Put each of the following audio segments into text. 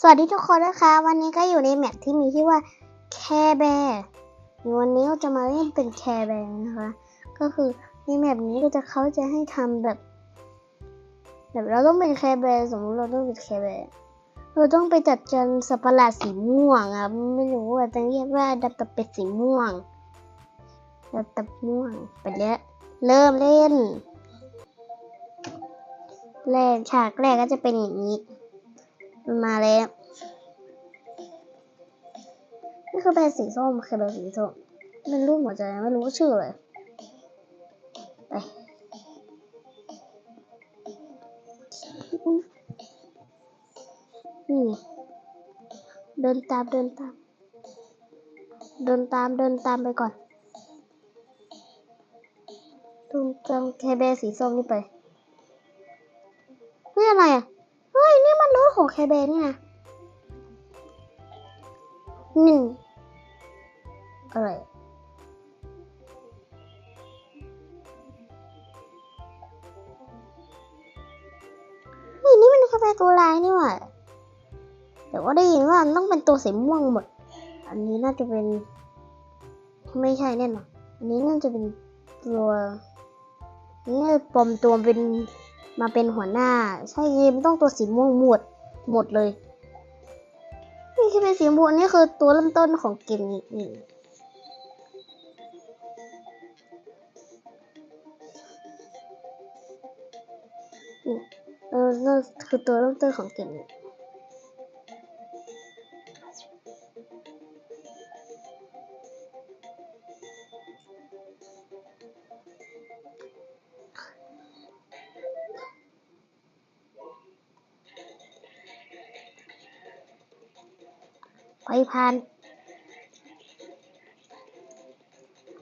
สวัสดีทุกคนนะคะ วันนี้ก็อยู่ในแมปที่มีชื่อว่าแคแบร์วันนี้เราจะมาเล่นเป็นแคแบร์นะคะ ก็คือในแมปนี้ก็จะเขาจะให้ทำแบบแบบเราต้องเป็นแคแบร์สมมติเราต้องเป็นแคแบร์เราต้องไปจัดจานสัตว์ประหลาดสีม่วงอะไม่รู้ว่าจะเรียกว่าดับตับเป็ดสีม่วงดับตับม่วงไปแล้วเริ่มเล่นแรกฉากแรกก็จะเป็นอย่างนี้ มาแล้วนี่คือเป็นสีส้มคือเป็นสีส้มเป็นรูปหัวใจไม่รู้ชื่ออะไรไปนี่เดินตามเดินตาม เดินตามเดินตามไปก่อนดูจงแคเบสีส้มนี่ไป มันรถของแคเบนี่นะหนึ่งอะไรเฮ้ยนี่มันแคเบตัวลายนี่หว่าแต่ว่าได้ยินว่าต้องเป็นตัวสีม่วงหมด อันนี้น่าจะเป็น ไม่ใช่แน่นอนอันนี้น่าจะเป็นตัวนี่ปลอมตัวเป็นมาเป็นหัวหน้า ใช่ไงมันต้องตัวสีม่วงหมด หมดเลย นี่คือเป็นสีม่วงนี่คือตัวเริ่มต้นของเกมนี้นี่นี่เออนั่นคือตัวเริ่มต้นของเกมนี้ ไปผ่าน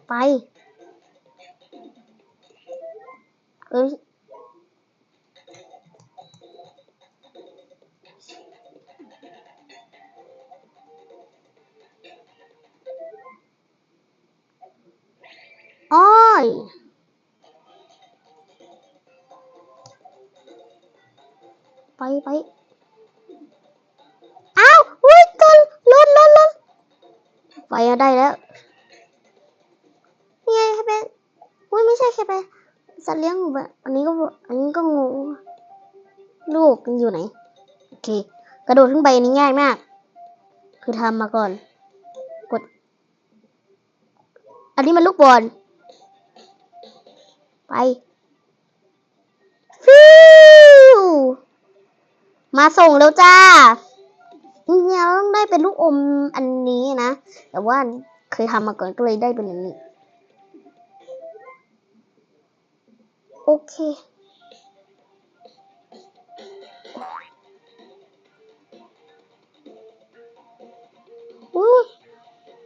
ไปเอ้ย อ้อยไปไป ไปได้แล้วนี่ไงแค่เปอุ้ยไม่ใช่แค่เป็นสัตว์เลี้ยงแบบอันนี้ก็อันนี้ก็งงลูกมันอยู่ไหนโอเค กระโดดขึ้นไปนี้ง่ายมาก คือทำมาก่อน กด อันนี้มันลูกบอลไปฟิวมาส่งแล้วจ้าจริงๆเราต้องได้เป็นลูกอมอันนี้ แต่ว่าเคยทำมาก่อนก็เลยได้เป็นอันนี้ โอเค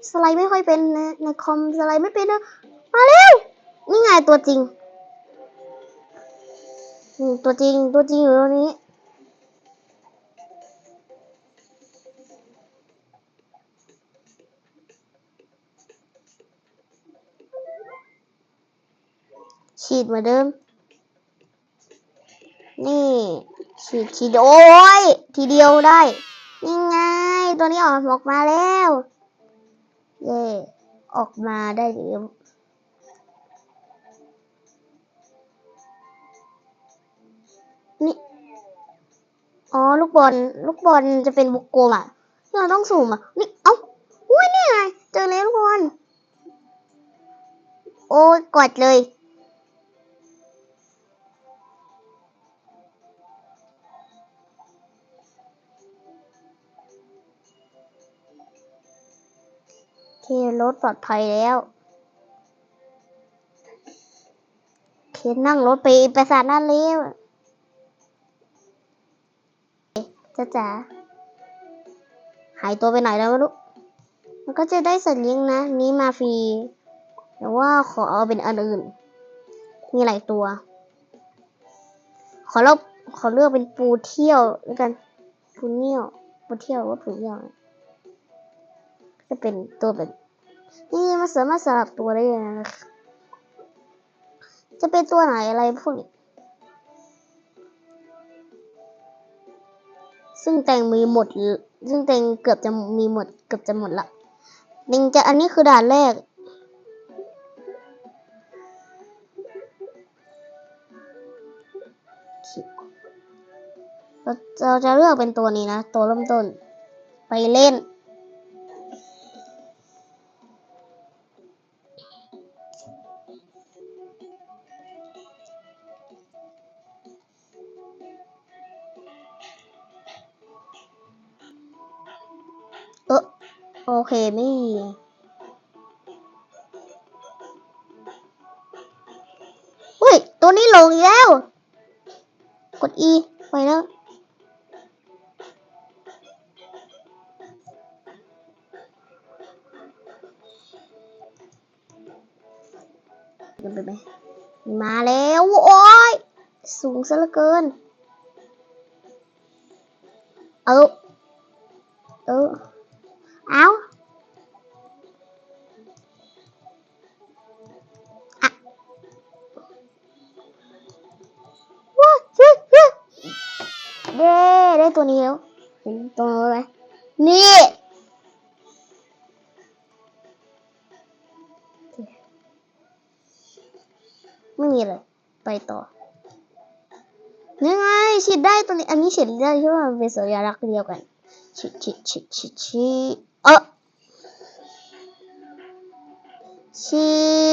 สไลด์ไม่ค่อยเป็นนะในคอมสไลด์ไม่เป็นนะมาเร็วนี่ไงตัวจริงอืมตัวจริงตัวจริงอยู่ตรงนี้ ฉีดเหมือนเดิม นี่ ฉีดฉีดโอ้ย ทีเดียวได้นี่ไง ตัวนี้ออกออกมาแล้ว เย่ออกมาได้แล้วนี่ อ๋อ ลูกบอล ลูกบอลจะเป็นวงกลมอะเราต้องสุ่มอะ นี่ เอ้าอุ้ยนี่ไง เจอแล้วลูกบอล โอ้ยกดเลย เครถปลอดภัยแล้วเคนั่งรถไปปราสาทนั่นแล้วจ้าจ๋าหายตัวไปไหนแล้วไม่รู้มันก็จะได้สัตว์เลี้ยงนะ นี้มาฟรีแต่ว่าขอเอาเป็นอันอื่น มีหลายตัว ขอเลือกขอเลือกเป็นปูเที่ยวแล้วกัน ปูเที่ยว ปูเที่ยวว่าปูเที่ยว จะเป็นตัวแบบนี่มันสามารถสลับตัวได้เลยนะจะเป็นตัวไหนอะไรพวกนี้ซึ่งแตงมีหมด ซึ่งแตงเกือบจะมีหมด เกือบจะหมดละแตงจะอันนี้คือด่านแรก เราเราจะเลือกเป็นตัวนี้นะ ตัวเริ่มต้น ไปเล่น โอเคไม่มีอุ้ย ตัวนี้หลงอีกแล้ว กด E ไปแล้วเดินไปไหมมาแล้ว โอ้ย สูงซะเหลือเกิน เออเออ ได้ตัวนี้แล้วเห็นตัวนี้ไหมนี่ไม่มีเลยไปต่อนี่ไงฉีดได้ตัวนี้ อันนี้ฉีดได้ใช่ไหมเป็นสัญลักษณ์เดียวกันฉีดฉีดฉีดฉีดฉีดเออฉีด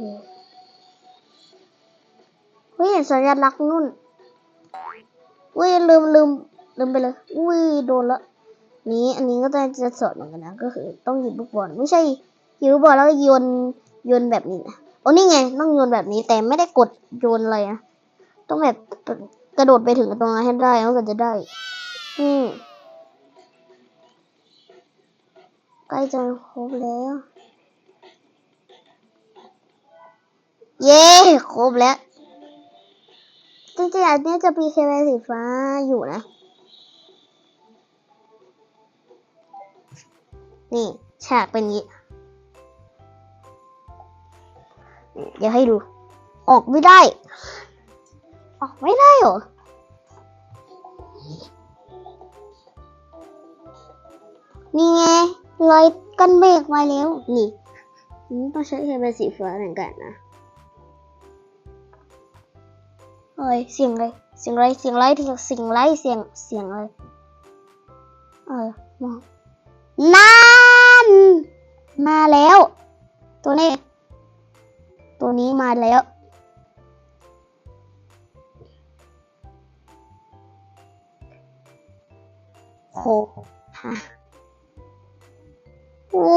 อเคเฮ้ยเห็นสัญลักษณ์นู่นอุ้ยลืมลืมลืมไปเลยอุ้ยโดนละนี้อันนี้ก็จะจะสอนเหมือนกันนะก็คือต้องหยิบลูกบอลไม่ใช่หยิบลูกบอลแล้วโยนโยนแบบนี้นะโอ้นี่ไงต้องโยนแบบนี้แต่ไม่ได้กดโยนอะไรนะต้องแบบกระโดดไปถึงตรงนั้นให้ได้แล้วก็จะได้ อืมใกล้จะครบแล้ว เย้ครบแล้ว จริงๆอันนี้จะมีเคเบสีฟ้าอยู่นะ นี่ ฉากเป็นงนี้นี่เดี๋ยวให้ดู ออกไม่ได้ ออกไม่ได้เหรอนี่ไงรอยกันเบรกมาแล้ว นี่นี่ต้องใช้เคเบิลสีฟ้าเหมือนกันนะ เฮ้ยเสียงอะไรเสียงอะไรเสียงไรเสียงไรเสียงเสียงอะไรเออมองนั่นมาแล้ว ตัวนี้ ตัวนี้มาแล้วโหฮะโอ้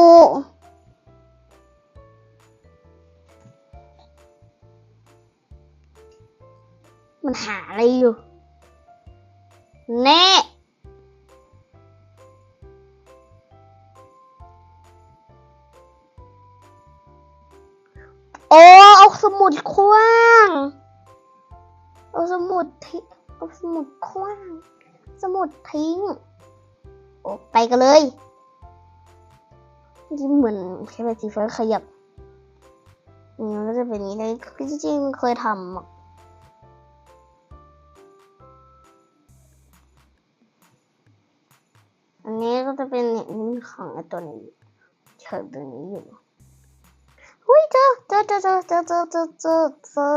มันหาอะไรอยู่ แน่โอ้เอาสมุดคว้าง เอาสมุดทิ้งเอาสมุดคว้าง สมุดทิ้ง โอ้ไปกันเลยยิ่เหมือนแค่แบบสีฟ้าขยับนี่มันก็จะเป็นนี้เลยจริงๆเคยทำ ของไอ้ตัวนี้เชิญตัวนี้อยู่อุ้ยเจอเจอเจอเจอเจอเจอเจอเจอเจอ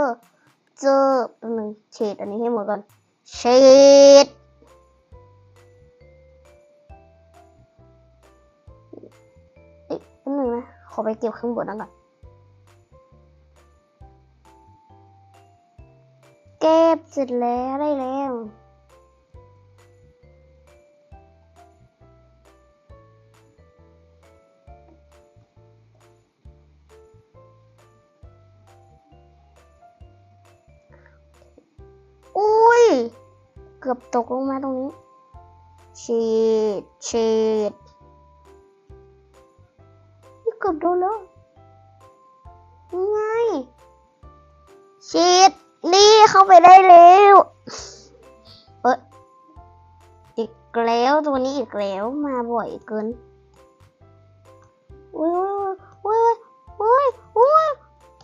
เจอแป๊บนึงเฉดอันนี้ให้หมดก่อนเฉดเอ๊ะแป๊บนึงนะขอไปเก็บข้างบนนั่นก่อนเก็บเสร็จแล้วได้แล้ว ตกลงมาตรงนี้ ฉีด ฉีดนี่เกือบโดนแล้วยังไง ฉีด นี่เข้าไปได้แล้วเอ้ยอีกแล้วตัวนี้อีกแล้วมาบ่อยเกินอุ้ยอุ้ยอุ้ยอุ้ย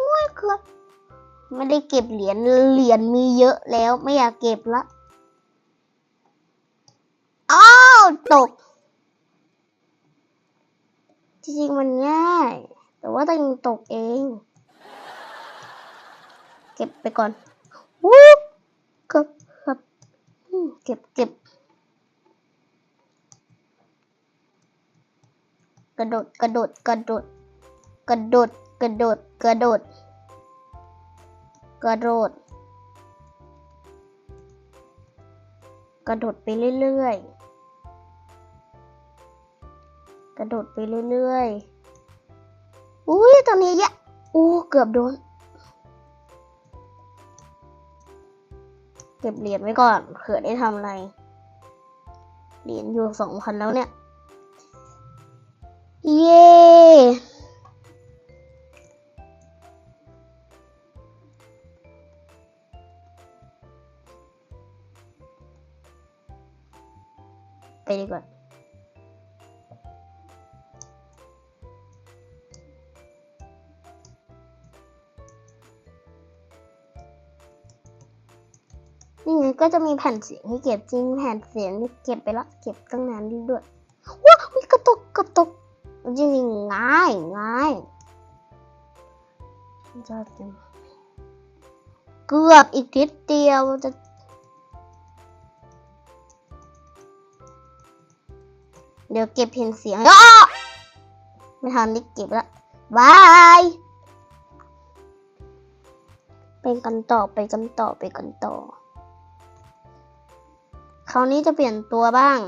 อุ้ยครับไม่ได้เก็บเหรียญ เหรียญมีเยอะแล้วไม่อยากเก็บละ อ้าว ตก จริงๆมันง่าย แต่ว่าต้องตกเอง เก็บไปก่อนวู้ครับครับเก็บเก็บกระโดดกระโดดกระโดดกระโดดกระโดดกระโดดกระโดดกระโดดไปเรื่อยๆ ระโดดไปเรื่อยๆ อุ้ยตอนนี้ยะอู้เกือบโดน เก็บเหรียญไว้ก่อนเผื่อได้ทำอะไร เหรียญอยู่สองพันแล้วเนี่ย เย้ไปดีกว่า ก็จะมีแผ่นเสียงให้เก็บจริงแผ่นเสียงที่เก็บไปแล้วเก็บตั้งนานด้วยว้าวกระตกกระตกจริงๆง่ายง่ายจะเกือบอีกนิดเดียวจะเดี๋ยวเก็บเพนเสียงไม่ทันได้เก็บละบายไปกันต่อไปกันต่อไปกันต่อ คราวนี้จะเปลี่ยนตัวบ้าง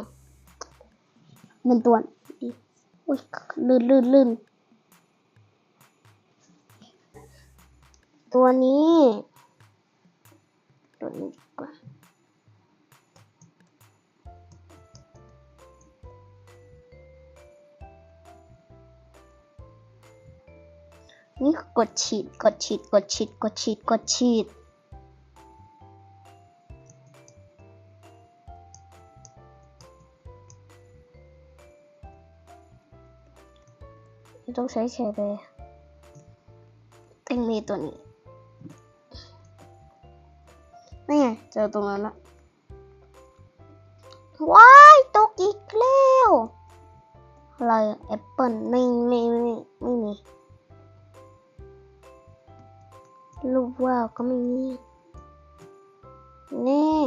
เป็นตัวดิอุ้ยลื่นลื่นลื่นตัวนี้ตัวนี้ดีกว่านี่กดฉีด กดฉีด กดฉีด กดฉีด กดฉีด ต้องใช้แคร์แบร์เต็งมีตัวนี้นี่ไงเจอตรงนั้นละว้ายตกอีกแล้วอะไรแอปเปิลไม่ไม่ไม่ไม่มีรูปว่าวก็ไม่มีนี่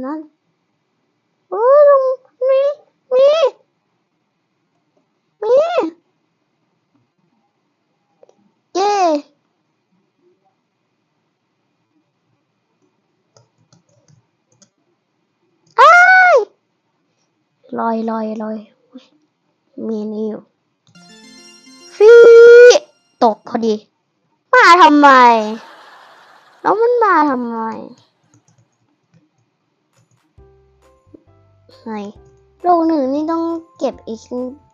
นั่นเออมีมีมีเย้อ้ลอยลอยลอยมีนี่อยู่ฟีตกพอดี มาทำไม แล้วมันมาทำไม หนโลกหนึ่งนี่ต้องเก็บอีก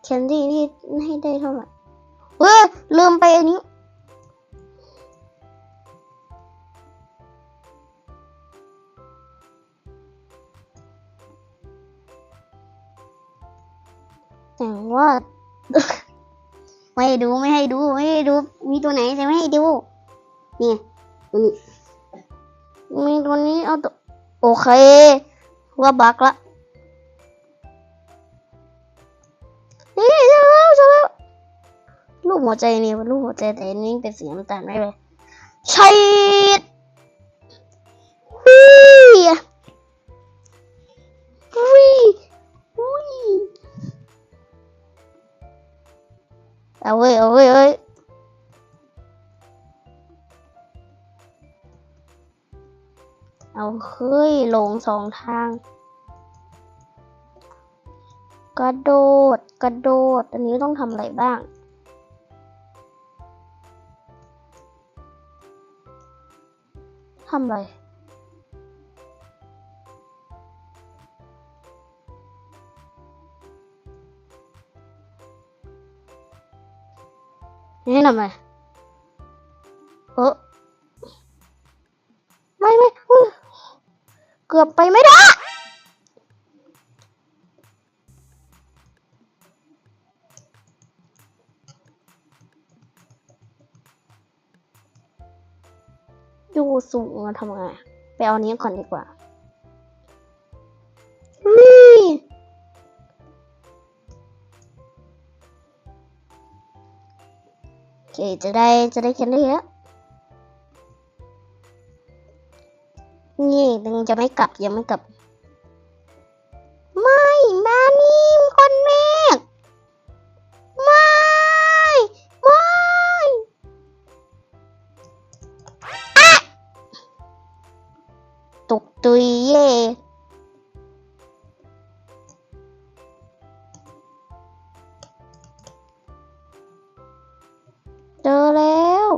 แคนดี้ที่ให้ได้เท่าไหร่เว้ยลืมไปอันนี้แต่ว่า ไม่ให้ดูไม่ให้ดูไม่ให้ดู มีตัวไหนจะไม่ให้ดูนี่ตัวนี้มีตัวนี้เอาตัวโอเค ว่าบักละ หัวใจนี่เป็นรูปหัวใจแต่อันนี้เป็นสีน้ำตาลไม่เลยใช่วิวิวิเอาเว้ยเอาเว้ยเอาเว้ยเอาเฮ้ยลงสองทาง กระโดด กระโดด อันนี้ต้องทำอะไรบ้าง ทำอะไรนี่ทำไมเออไม่ไม่เกือบไปไม่ได้ สูงอะทำไงไปเอานี้ก่อนดีกว่า นี่โอเคจะได้จะได้เขียนได้เยอะนี่ยังจะไม่กลับยังไม่กลับ ไม่มานี่ก้อนเมฆไม่ ตุยเย่เจอแล้ว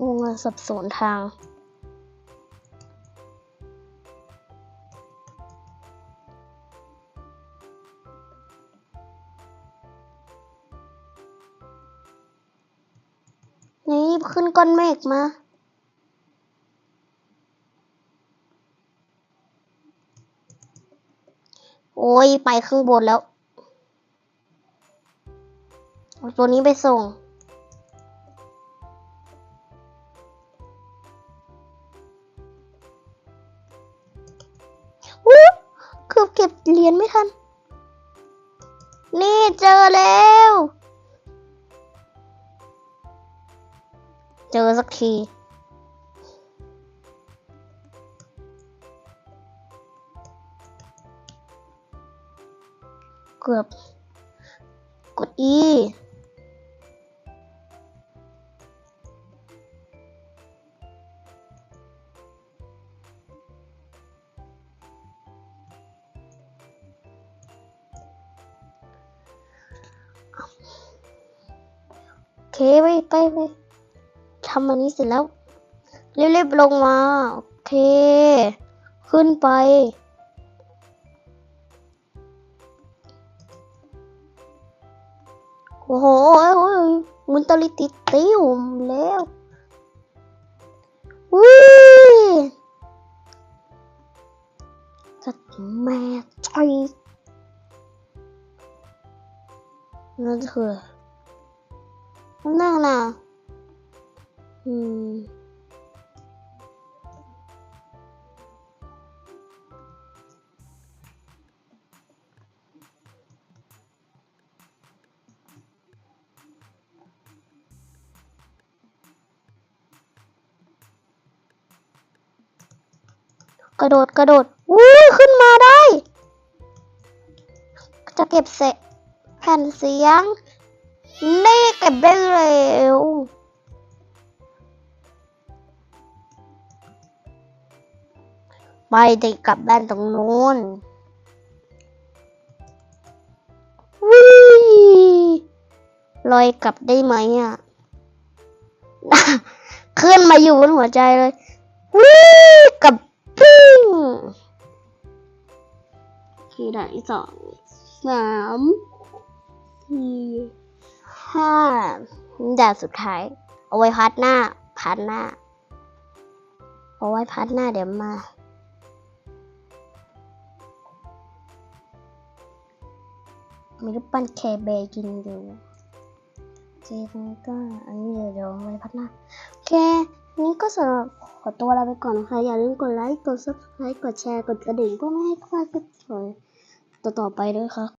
งงสับสนทางนี่ขึ้นก้อนเมฆมา โอ้ ยไปข้างบนแล้ว ตัวนี้ไปส่งอู้เกือบเก็บเหรียญไม่ทัน นี่เจอแล้ว เจอสักที เกือบ กดอีโอเคไปไปไปทำอันนี้เสร็จแล้ว เรีบๆลงมา โอเค ขึ้นไป โอ้โหมุนตลิติดติ้วแล้ววิสัตว์แม่ใจนั่นคือนั่นน่ะอืม กระโดดกระโดดอุ้ขึ้นมาได้ จะเก็บเศษแผ่นเสียง นี่เก็บได้เร็วไม่ได้กลับบ้านตรงนู้นวิลอยกลับได้ไหมอะ ขึ้นมาอยู่บนหัวใจเลยวิกลับ ทีด่านที่สองสามสี่ห้าด่านสุดท้าย เอาไว้พัดหน้าพัดหน้า เอาไว้พัดหน้าเดี๋ยวมามีรูปปั้นแคร์แบร์กินอยู่เจนก็อันนี้เดี๋ยวเดี๋ยวอาไว้พัดหน้าโอเคนี่ก็สำหรับขอตัวลาไปก่อนนะคะ อย่าลืมกดไลค์ กด subscribe กดแชร์ กดกระดิ่งเพื่อไม่ให้พลาดคลิป ต่อๆไปด้วยครับ